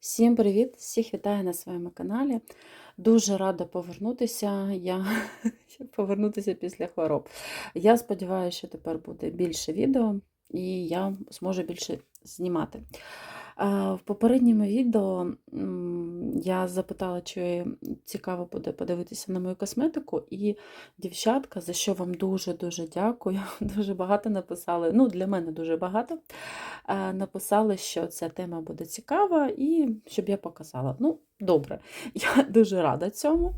Всім привіт! Всіх вітаю на своєму каналі. Дуже рада повернутися. Я повернутися після хвороб. Я сподіваюся, що тепер буде більше відео і я зможу більше знімати. В попередньому відео я запитала, чи цікаво буде подивитися на мою косметику, і дівчатка, за що вам дуже-дуже дякую. Дуже багато написали. Ну, для мене дуже багато. Написали, що ця тема буде цікава, і щоб я показала. Ну, добре, я дуже рада цьому.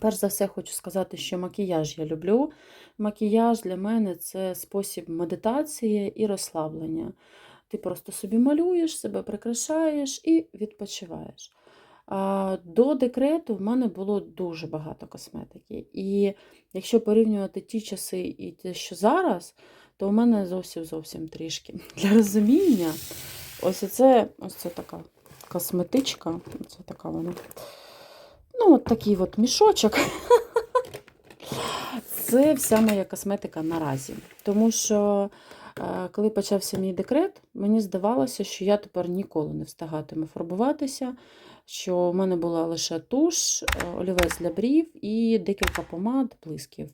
Перш за все, хочу сказати, що макіяж я люблю. Макіяж для мене це спосіб медитації і розслаблення. Ти просто собі малюєш, себе прикрашаєш і відпочиваєш. До декрету в мене було дуже багато косметики. І якщо порівнювати ті часи і те, що зараз, то у мене зовсім зовсім трішки. Для розуміння, ось це ось це така косметичка. Ось така вона. Ну, от такий от мішочок. Це вся моя косметика наразі. Тому що, коли почався мій декрет, мені здавалося, що я тепер ніколи не встигатиму фарбуватися, що в мене була лише туш, е, олівець для брів і декілька помад, блисків.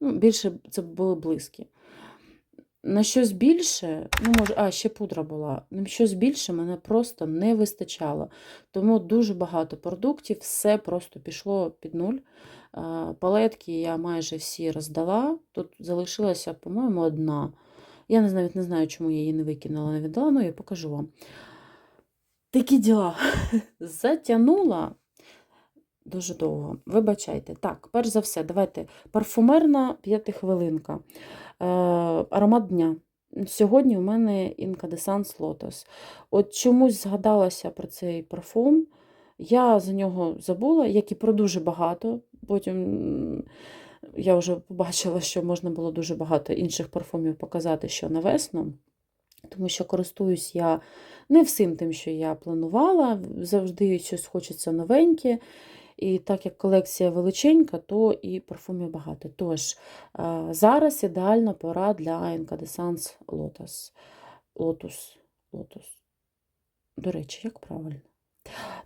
Ну, Більше це були блиски. На щось більше, ну, може, а, ще пудра була. На щось більше мене просто не вистачало. Тому дуже багато продуктів, все просто пішло під нуль. Палетки я майже всі роздала. Тут залишилася, по-моєму, одна. Я навіть не знаю, чому я її не викинула, не віддала, ну я покажу вам. Такі діла. Затягнула дуже довго. Вибачайте. Так, перш за все, давайте парфумерна п'ятихвилинка. Е, аромат дня. Сьогодні у мене Incandescence Lotus. От чомусь згадалася про цей парфум. Я за нього забула, як і про дуже багато. Потім я вже побачила, що можна було дуже багато інших парфумів показати, що на весну. Тому що користуюсь я не всім тим, що я планувала. Завжди щось хочеться новеньке. І так як колекція величенька, то і парфумів багато. Тож, зараз ідеальна пора для Incandescence Lotus. Lotus. Lotus. До речі, як правильно?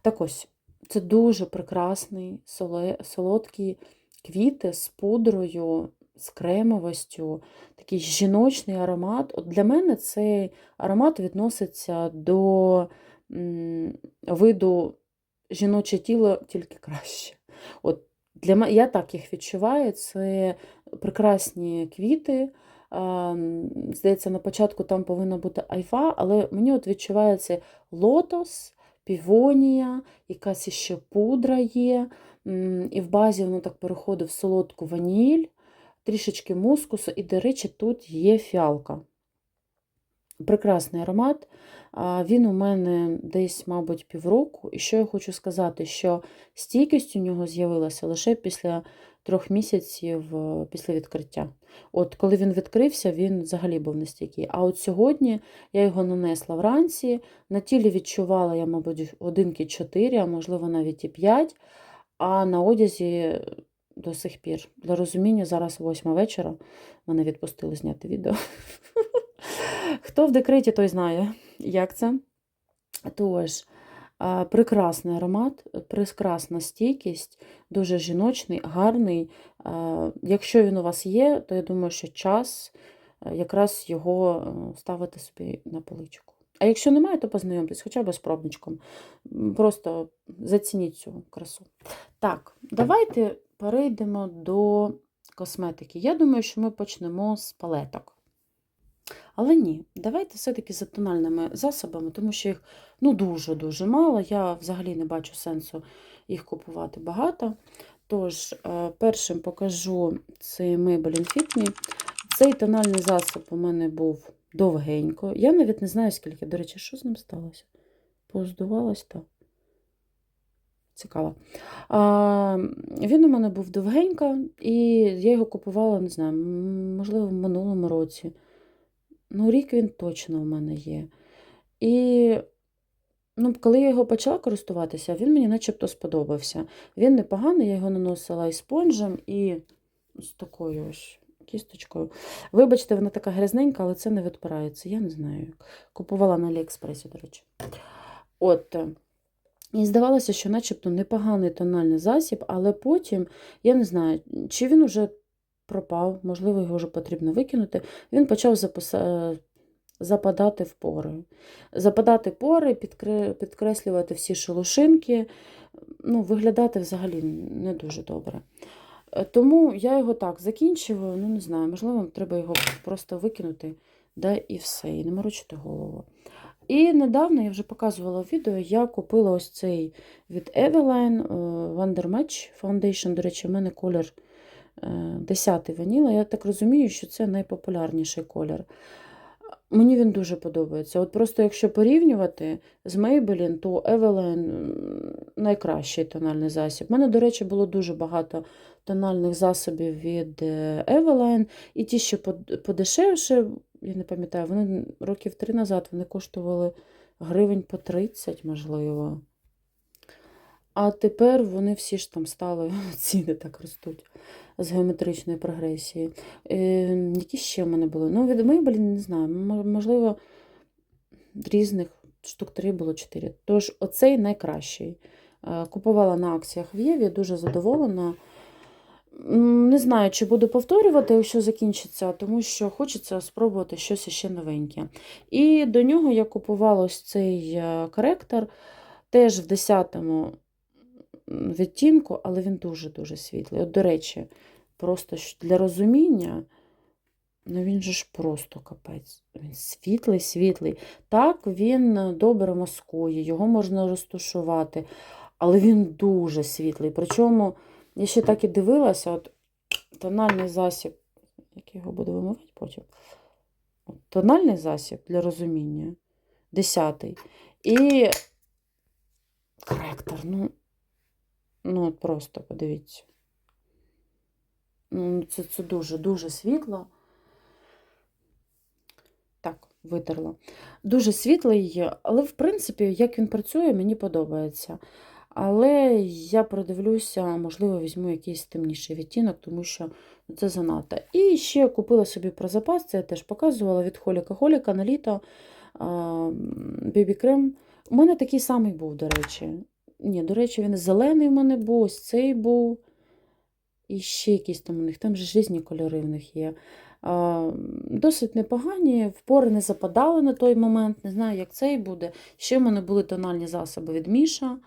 Так ось, це дуже прекрасний, солодкі квіти з пудрою, з кремовостю, такий жіночний аромат. От для мене цей аромат відноситься до виду жіноче тіло тільки краще. От для мене, я так їх відчуваю. Це прекрасні квіти. Здається, на початку там повинна бути айва, але мені от відчувається лотос, півонія, якась ще пудра є. І в базі воно так переходить в солодку ваніль, трішечки мускусу, і, до речі, тут є фіалка. Прекрасний аромат. Він у мене десь, мабуть, півроку. І що я хочу сказати, що стійкість у нього з'явилася лише після трьох місяців е, після відкриття. От коли він відкрився, він взагалі був нестійкий. А от сьогодні я його нанесла вранці. На тілі відчувала я, мабуть, годинки 4, а можливо навіть і 5, а на одязі до сих пір. Для розуміння, зараз 8 вечора. Мене відпустили зняти відео. Хто в декреті, той знає, як це. Тож, прекрасний аромат, прекрасна стійкість, дуже жіночний, гарний. Якщо він у вас є, то я думаю, що час е, якраз його е, ставити собі на поличку. А якщо немає, то познайомтесь хоча б з пробничком. Просто зацініть цю красу. Так, давайте перейдемо до косметики. Я думаю, що ми почнемо з палеток. Але ні, давайте все-таки за тональними засобами, тому що їх ну, дуже-дуже мало. Я взагалі не бачу сенсу їх купувати багато. Тож, е, першим покажу цей Maybelline Fit Me. Цей тональний засоб у мене був довгенько. Я навіть не знаю, скільки. До речі, що з ним сталося? Поздувалось так. Цікаво. А, він у мене був довгенько, і я його купувала, не знаю, можливо, в минулому році. Ну, рік він точно у мене є. І ну, коли я його почала користуватися, він мені начебто сподобався. Він непоганий, я його наносила і спонжем, і з такою ось кісточкою. Вибачте, вона така грязненька, але це не відпирається. Я не знаю. Купувала на Аліекспресі, до речі. От. е, І здавалося, що начебто непоганий тональний засіб, але потім, я не знаю, чи він уже пропав, можливо, його вже потрібно викинути, він почав записа... западати в пори. Западати пори, підкре... підкреслювати всі шелушинки, ну, виглядати взагалі не дуже добре. Е, Тому я його так закінчую, ну не знаю, можливо, треба його просто викинути, да і все, і не морочити голову. І недавно я вже показувала відео, я купила ось цей від Eveline е, Wonder Match Foundation. До речі, в мене колір е, 10 ваніла. Я так розумію, що це найпопулярніший колір. Мені він дуже подобається. От просто якщо порівнювати з Maybelline, то Evelyn найкращий тональний засіб. У мене, до речі, було дуже багато тональних засобів від Evelyn. І ті, що подешевше, я не пам'ятаю, вони років три назад вони коштували гривень по 30, можливо. А тепер вони всі ж там стали, ціни так ростуть з геометричної прогресії. Е, які ще в мене були? Ну, від Maybelline, не знаю, можливо, різних штук 3 було 4. Тож, оцей найкращий. Е, Купувала на акціях в Єві, дуже задоволена. Не знаю, чи буду повторювати, якщо закінчиться, тому що хочеться спробувати щось ще новеньке. І до нього я купувала ось цей е, коректор, теж в 10-му відтінку, але він дуже-дуже світлий. От, до речі, просто для розуміння, ну він же ж просто капець. Він світлий, світлий. Так, він е, добре маскує, його можна розташувати, але він дуже світлий. Причому я ще так і дивилася, от тональний засіб, як його буду вимивати потім. От, тональний засіб для розуміння. Десятий. І коректор, ну, ну от просто подивіться. Ну, це, це дуже, дуже світло. Так, витерла. Дуже світлий, але, в принципі, як він працює, мені подобається. Але я продивлюся, можливо, візьму якийсь темніший відтінок, тому що це занадто. І ще купила собі про запас, це я теж показувала від Холіка Холіка на літо бібі крем. У мене такий самий був, до речі. Ні, до речі, він зелений в мене був, ось цей був. І ще якісь там у них, там же різні кольори в них є. А, Досить непогані, впори не западали на той момент, не знаю, як цей буде. Ще в мене були тональні засоби від Міша,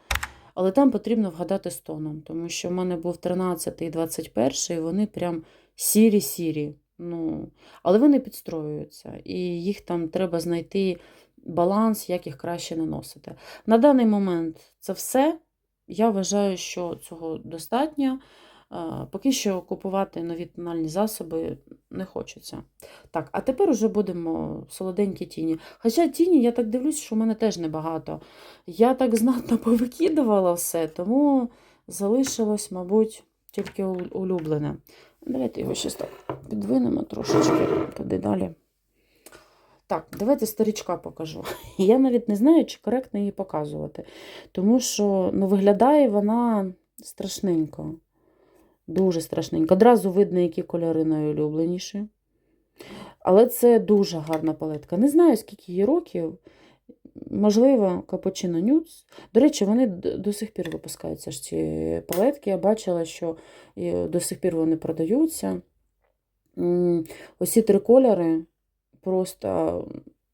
але там потрібно вгадати з тоном, тому що в мене був 13 і 21, і вони прям сірі-сірі. Ну, але вони підстроюються, і їх там треба знайти баланс, як їх краще наносити. На даний момент це все. Я вважаю, що цього достатньо. Поки що купувати нові тональні засоби не хочеться. Так, а тепер уже будемо солоденькі тіні. Хоча тіні, я так дивлюсь, що в мене теж небагато. Я так знатно повикидувала все, тому залишилось, мабуть, тільки улюблене. Давайте його щось так підвинемо трошечки, туди далі. Так, давайте старічка покажу. Я навіть не знаю, чи коректно її показувати, тому що ну, виглядає вона страшненько. Дуже страшненько. Одразу видно, які кольори найулюбленіші. Але це дуже гарна палетка. Не знаю, скільки їй років. Можливо, Cappuccino Nudes. До речі, вони до сих пір випускаються ж ці палетки. Я бачила, що до сих пір вони продаються. Ось ці три кольори просто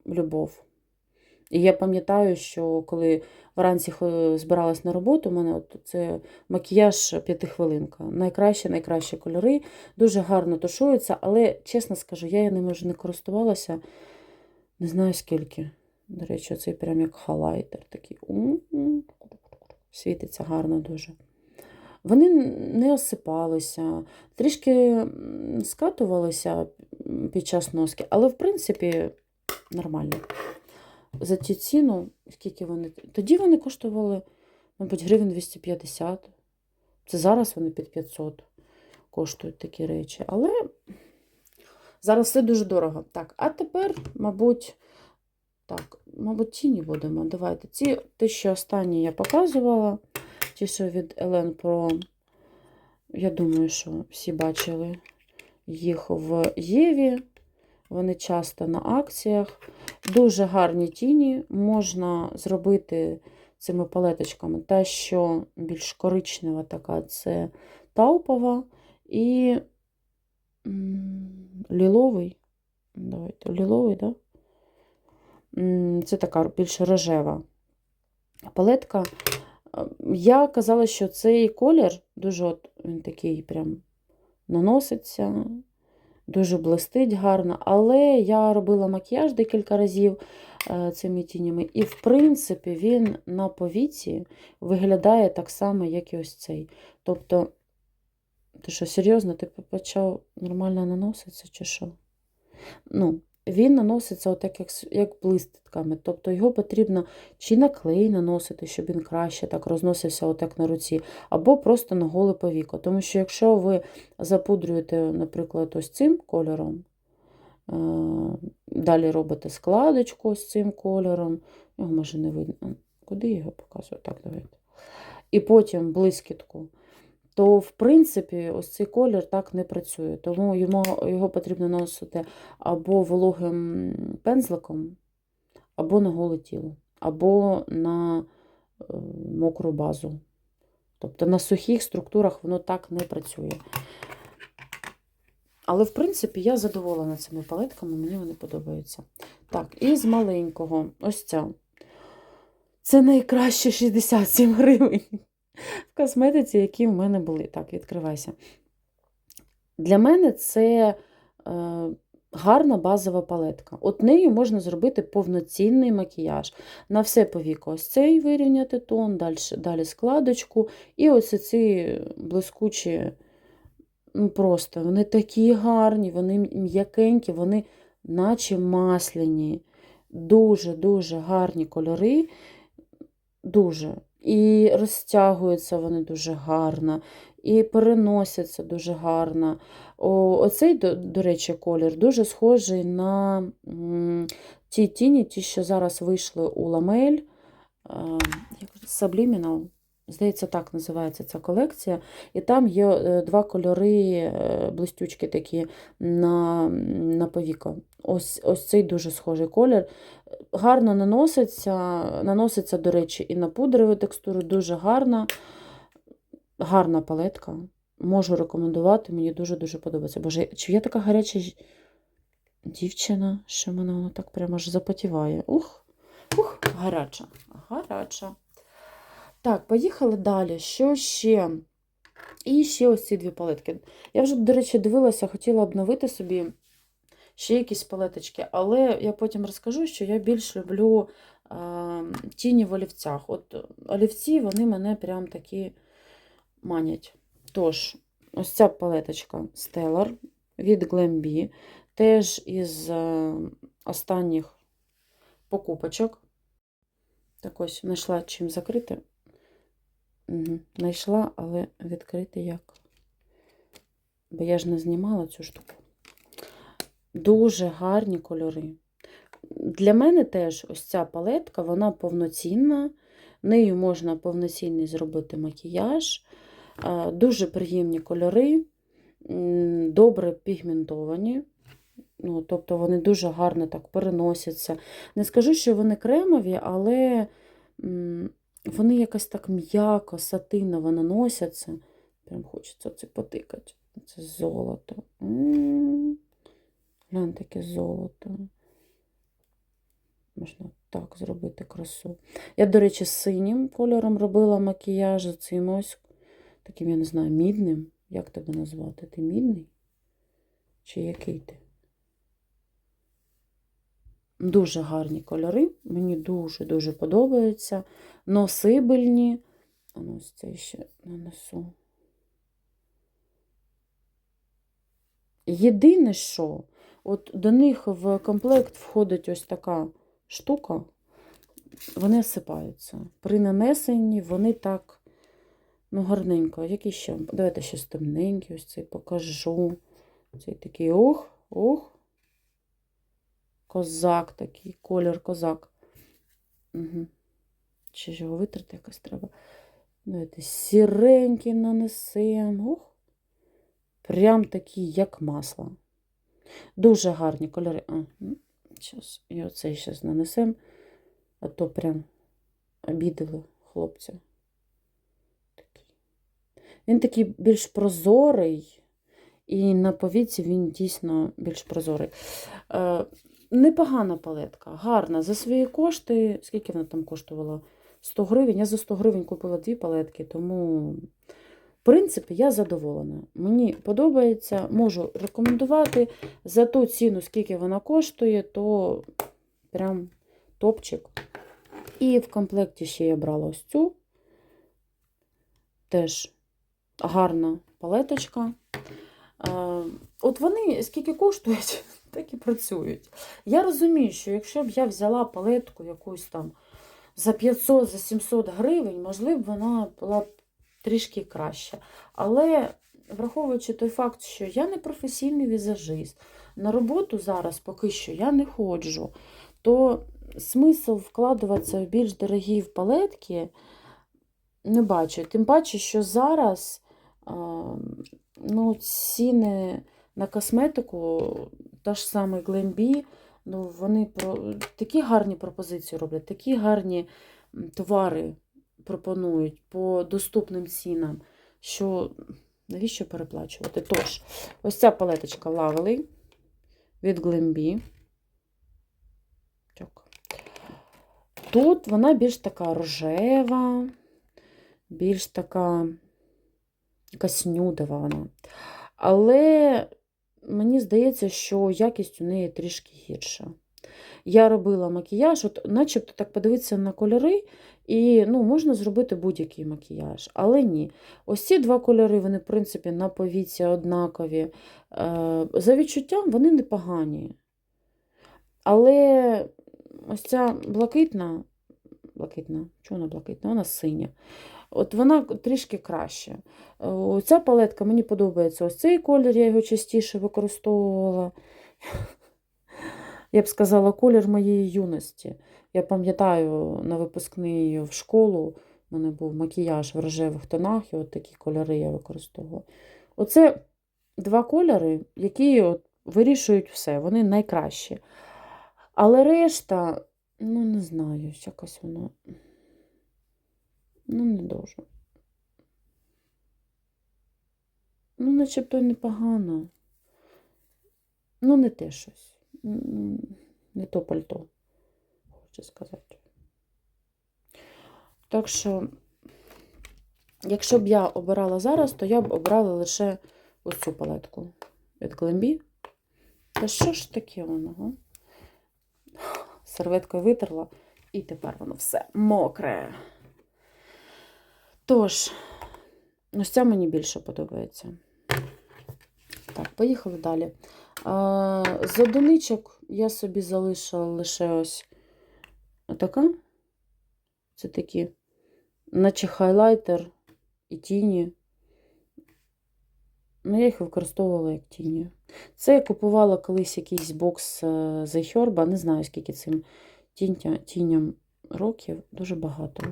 любов. І я пам'ятаю, що коли вранці збиралась на роботу, у мене от це макіяж п'ятихвилинка. Найкраще, найкращі кольори, дуже гарно тушуються, але, чесно скажу, я ними вже не користувалася не знаю скільки. До речі, цей прям як халайтер такий. Світиться гарно дуже. Вони не осипалися, трішки скатувалися під час носки, але в принципі нормально. За цю ціну, скільки вони. Тоді вони коштували, мабуть, гривень 250. Це зараз вони під 500 коштують такі речі. Але зараз все дуже дорого. Так, а тепер, мабуть, так, мабуть, тіні будемо. Давайте. Ці те, що останні я показувала, ті, що від Елен Pro, я думаю, що всі бачили їх в Єві. вони часто на акціях. Дуже гарні тіні можна зробити цими палеточками. Та, що більш коричнева така, це таупова і ліловий. Давайте, ліловий, да? Це така більш рожева палетка. Я казала, що цей колір дуже от, він такий прям наноситься, дуже блистить гарно. Але я робила макіяж декілька разів е, цими тінями, і, в принципі, він на повіці виглядає так само, як і ось цей. Тобто, ти що, серйозно, ти почав нормально наноситися, чи що? Ну, він наноситься отак, як, як блистками. Тобто його потрібно чи на клей наносити, щоб він краще так розносився отак на руці, або просто на голе повіко. Тому що якщо ви запудрюєте, наприклад, ось цим кольором, е, далі робите складочку з цим кольором, його може не видно. Куди його показую? Так, давайте. І потім блискітку то, в принципі, ось цей колір так не працює. Тому йому, його потрібно наносити або вологим пензликом, або на голе тіло, або на е, мокру базу. Тобто на сухих структурах воно так не працює. Але, в принципі, я задоволена цими палетками, мені вони подобаються. Так, і з маленького, ось ця. Це найкраще 67 гривень в косметиці, які в мене були. Так, відкривайся. Для мене це е, гарна базова палетка. От нею можна зробити повноцінний макіяж. На все повіко ось цей вирівняти тон, далі, далі складочку. І ось ці блискучі, ну просто вони такі гарні, вони м'якенькі, вони наче масляні. Дуже-дуже гарні кольори. Дуже. І розтягуються вони дуже гарно, і переносяться дуже гарно. О, оцей, до, до речі, колір дуже схожий на м, ті тіні, ті, що зараз вийшли у ламель. Subliminal. Здається, так називається ця колекція. І там є е, два кольори, е, блистючки такі на на повіко. Ось ось цей дуже схожий колір. Гарно наноситься, наноситься, до речі, і на пудрову текстуру, дуже гарна, гарна палетка. Можу рекомендувати, мені дуже-дуже подобається. Боже, чи я така гаряча дівчина, що мене воно так прямо аж запотіває. Ух, ух, гаряча, гаряча. Так, поїхали далі. Що ще? І ще ось ці дві палетки. Я вже, до речі, дивилася, хотіла обновити собі ще якісь палеточки, але я потім розкажу, що я більш люблю тіні в олівцях. От олівці, вони мене прям такі манять. Тож, ось ця палеточка Stellar від Glambi, теж із е, останніх покупочок. Так ось знайшла чим закрити. Угу. Знайшла, але відкрити як? Бо я ж не знімала цю штуку. Дуже гарні кольори. Для мене теж ось ця палетка, вона повноцінна. Нею можна повноцінний зробити макіяж. Дуже приємні кольори, добре пігментовані. Ну, тобто вони дуже гарно так переносяться. Не скажу, що вони кремові, але вони якось так м'яко, сатиново наносяться. Прям хочеться це потикати. Це золото. М. Глянь, таке золото. Можна так зробити красу. Я, до речі, синім кольором робила макіяж, цим ось таким, я не знаю, мідним. Як тебе назвати? Ти мідний? Чи який ти? Дуже гарні кольори. Мені дуже-дуже подобаються. Носибельні. Ну, ось це ще нанесу. Єдине, що от до них в комплект входить ось така штука, вони осипаються. При нанесенні вони так, ну, гарненько. Який ще? Давайте ще темненький, ось цей покажу. Цей такий ох, ох. Козак такий, колір козак. Угу. Ще ж його витрати якось треба. Давайте сіренький нанесемо. Ух. Прям такий, як масло. Дуже гарні кольори. А, ну, щас, і оцей зараз нанесемо, а то прям обідали хлопця. Він такий більш прозорий, і на повіці він дійсно більш прозорий. Е, непогана палетка, гарна. За свої кошти, скільки вона там коштувала? 100 гривень. Я за 100 гривень купила дві палетки, тому, принципі, я задоволена. Мені подобається, можу рекомендувати. За ту ціну, скільки вона коштує, то прям топчик. І в комплекті ще я брала ось цю. Теж гарна палеточка. От вони скільки коштують, так і працюють. Я розумію, що якщо б я взяла палетку якусь там за 500, за 700 гривень, можливо, вона була б трішки краща. Але враховуючи той факт, що я не професійний візажист, на роботу зараз поки що я не ходжу, то смисл вкладуватися в більш дорогі в палетки не бачу. Тим паче, що зараз ну, ціни на косметику, та ж саме Glambi, ну, вони про... такі гарні пропозиції роблять, такі гарні товари пропонують по доступним цінам, що навіщо переплачувати? Тож, ось ця палеточка Lovely від Glambi. Тут вона більш така рожева, більш така якась нюдова вона. Але мені здається, що якість у неї трішки гірша. Я робила макіяж, от начебто так подивитися на кольори, і ну, можна зробити будь-який макіяж. Але ні. Ось ці два кольори, вони, в принципі, на повіці однакові. Е, За відчуттям вони непогані. Але ось ця блакитна, блакитна, чого вона блакитна? Вона синя. От вона трішки краще. Ця палетка мені подобається ось цей колір, я його частіше використовувала. Я б сказала, колір моєї юності. Я пам'ятаю, на випускний в школу в мене був макіяж в рожевих тонах, і от такі кольори я використовувала. Оце два кольори, які от вирішують все, вони найкращі. Але решта, ну, не знаю, якось воно. Ну, не дуже. Ну, начебто непогано. Ну, не те щось. Не то пальто, хочу сказати. Так що, якщо б я обирала зараз, то я б обрала лише ось цю палетку від Glambi. Та що ж таке воно? га? Серветкою витерла, і тепер воно все мокре. Тож, ось ця мені більше подобається. Так, поїхали далі. З одиничок я собі залишила лише ось отака. Це такі, наче хайлайтер і тіні. Ну, я їх використовувала як тіні. Це я купувала колись якийсь бокс е, The Herb, не знаю, скільки цим тіння, тіням років, дуже багато.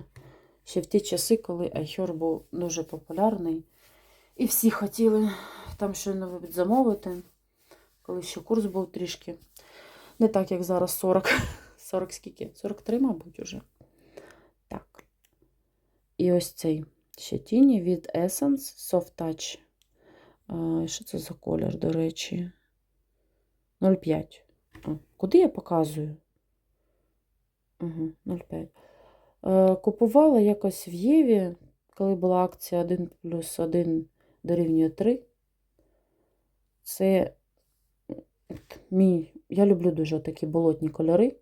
Ще в ті часи, коли айхер був дуже популярний. І всі хотіли там щось замовити, коли ще курс був трішки. Не так, як зараз 40. 40 скільки? 43, мабуть, уже. Так. І ось цей ще тіні від Essence Soft Touch. Що це за колір, до речі? 0,5. Куди я показую? Угу, 0,5. Е, Купувала якось в Єві, коли була акція 1 плюс 1 дорівнює 3. Це от мій. Я люблю дуже такі болотні кольори.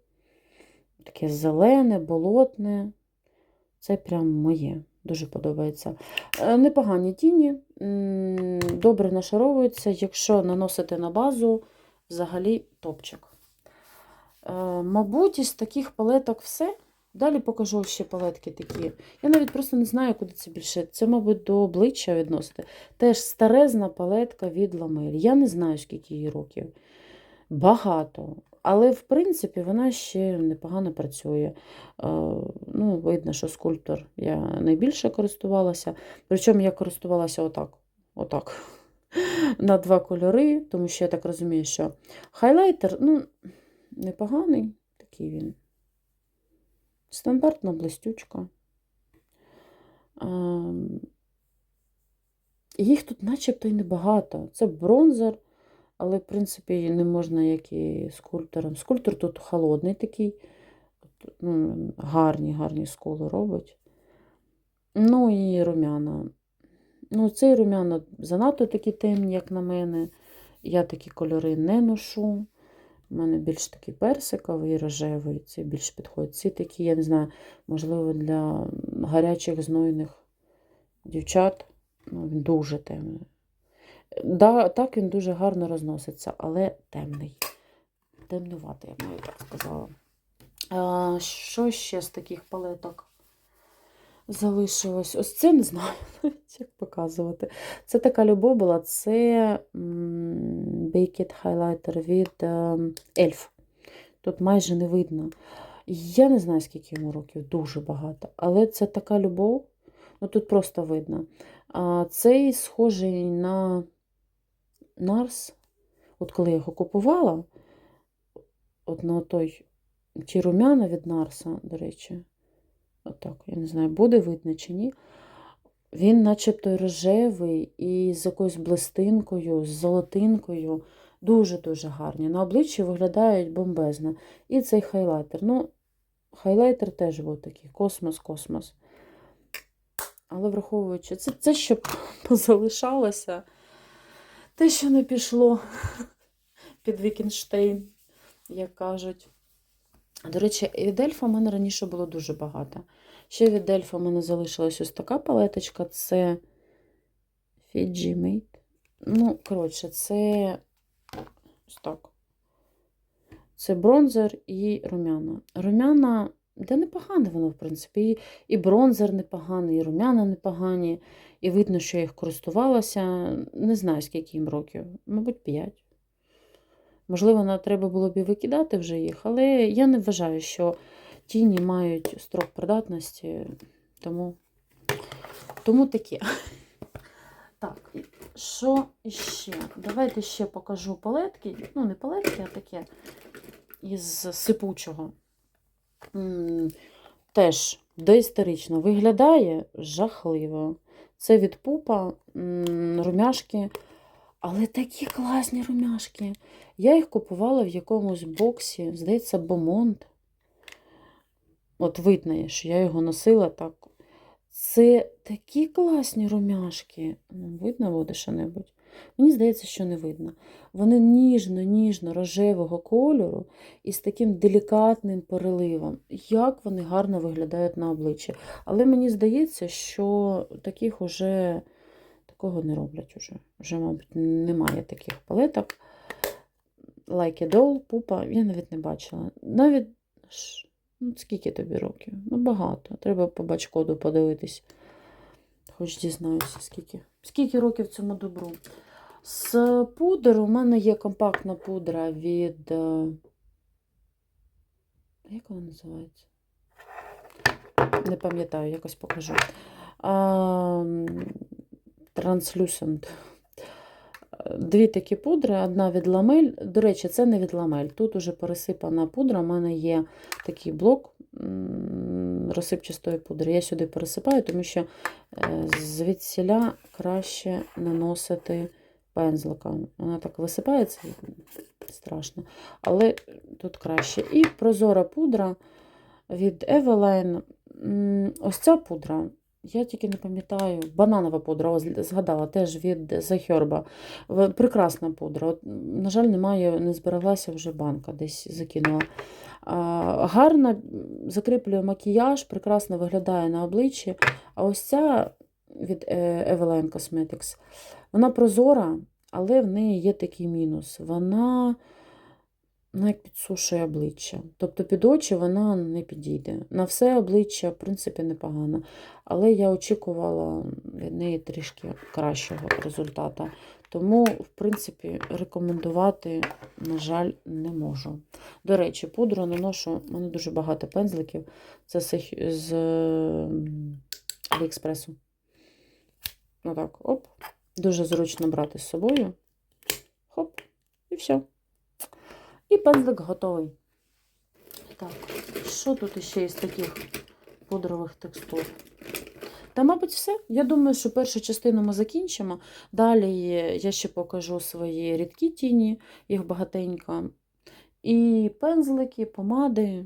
Таке зелене, болотне. Це прям моє. Дуже подобається. Е, Непогані тіні, добре нашаровуються. Якщо наносити на базу, взагалі топчик. Е, Мабуть, із таких палеток все. Далі покажу ще палетки такі. Я навіть просто не знаю, куди це більше. Це, мабуть, до обличчя відносити. Теж старезна палетка від Ламель. Я не знаю, скільки їй років. Багато. Але, в принципі, вона ще непогано працює. Е, Ну, Видно, що скульптор я найбільше користувалася. Причому я користувалася отак. отак. на два кольори, тому що я так розумію, що хайлайтер, ну, непоганий, такий він. Стандартна блистючка. Ем, Їх тут начебто й небагато. Це бронзер, але, в принципі, не можна, як і скульптором. Скульптор тут холодний такий, ну, гарні, гарні скули робить. Ну і румяна. Ну, цей румяна занадто такі темні, як на мене. Я такі кольори не ношу. У мене більш такий персиковий, рожевий, це більш підходить. Ці такі, я не знаю, можливо, для гарячих знойних дівчат. Ну, він дуже темний. Да, так він дуже гарно розноситься, але темний. Темнуватий, я б навіть так сказала. А, що ще з таких палеток залишилось? Ось це не знаю, як показувати. Це така любов була, це Baked Highlighter від Elf. Тут майже не видно. Я не знаю, скільки йому років, дуже багато. Але це така любов, ну тут просто видно. А цей схожий на Нарс. От коли я його купувала, от на той ті румяна від Нарса, до речі, отак, я не знаю, буде видно чи ні. Він начебто рожевий і з якоюсь блистинкою, з золотинкою. Дуже-дуже гарні. На обличчі виглядають бомбезно. І цей хайлайтер. Ну, хайлайтер теж був такий космос-космос. Але враховуючи, це, це щоб позалишалося. Те, що не пішло під Вікенштейн, як кажуть. До речі, від Ельфа в мене раніше було дуже багато. Ще від Ельфа в мене залишилась ось така палеточка це Fiji Mate. Ну, коротше, це ось так. Це бронзер і румяна. Румяна, де непогане воно, в принципі. І, і бронзер непоганий, і румяна непогані. І видно, що я їх користувалася. Не знаю, скільки їм років. Мабуть, 5. Можливо, на треба було б і викидати вже їх, але я не вважаю, що тіні мають строк придатності, тому, тому таке. Так, що іще? Давайте ще покажу палетки. Ну, не палетки, а таке із сипучого. Теж доісторично виглядає жахливо. Це від пупа румяшки. Але такі класні румяшки. Я їх купувала в якомусь боксі, здається, Бомонт. От видно, що я його носила так. Це такі класні румяшки. Ну, видно буде що-небудь? Мені здається, що не видно. Вони ніжно-ніжно рожевого кольору і з таким делікатним переливом. Як вони гарно виглядають на обличчі. Але мені здається, що таких уже такого не роблять уже. Вже, мабуть, немає таких палеток. Like a doll, пупа, я навіть не бачила. Навіть ну, скільки тобі років? Ну, багато. Треба по бачкоду подивитись. Хоч дізнаюся, скільки. Скільки років цьому добру. З пудр у мене є компактна пудра від. е, Як вона називається? Не пам'ятаю, якось покажу. Translucent. Дві такі пудри, одна від ламель. До речі, це не від ламель. Тут уже пересипана пудра. У мене є такий блок розсипчастої пудри. Я сюди пересипаю, тому що е, звідсіля краще наносити пензликом. Вона так висипається, страшно. Але тут краще. І прозора пудра від Eveline. Ось ця пудра. Я тільки не пам'ятаю, бананова пудра, ось згадала, теж від. В- Прекрасна пудра. От, на жаль, немає, не збереглася вже банка, десь закинула. А, гарно закріплює макіяж, прекрасно виглядає на обличчі. А ось ця від е, Eveline Cosmetics, вона прозора, але в неї є такий мінус. Вона вона як підсушує обличчя. Тобто під очі вона не підійде. На все обличчя, в принципі, непогано. Але я очікувала від неї трішки кращого результату. Тому, в принципі, рекомендувати, на жаль, не можу. До речі, пудру наношу, у мене дуже багато пензликів. Це з, Аліекспресу. Отак, оп. Дуже зручно брати з собою. Хоп, і все. І пензлик готовий. Так, що тут ще із таких пудрових текстур? Та, мабуть, все. Я думаю, що першу частину ми закінчимо. Далі я ще покажу свої рідкі тіні, їх багатенько. І пензлики, помади.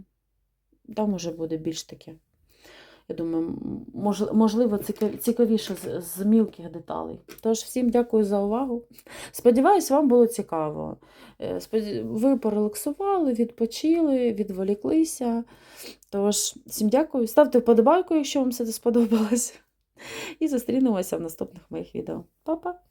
Там уже буде більш таке. Я думаю, можливо, цікавіше з, мілких деталей. Тож, всім дякую за увагу. Сподіваюсь, вам було цікаво. Е, Ви порелаксували, відпочили, відволіклися. Тож, всім дякую. Ставте вподобайку, якщо вам все це сподобалось. І зустрінемося в наступних моїх відео. Па-па!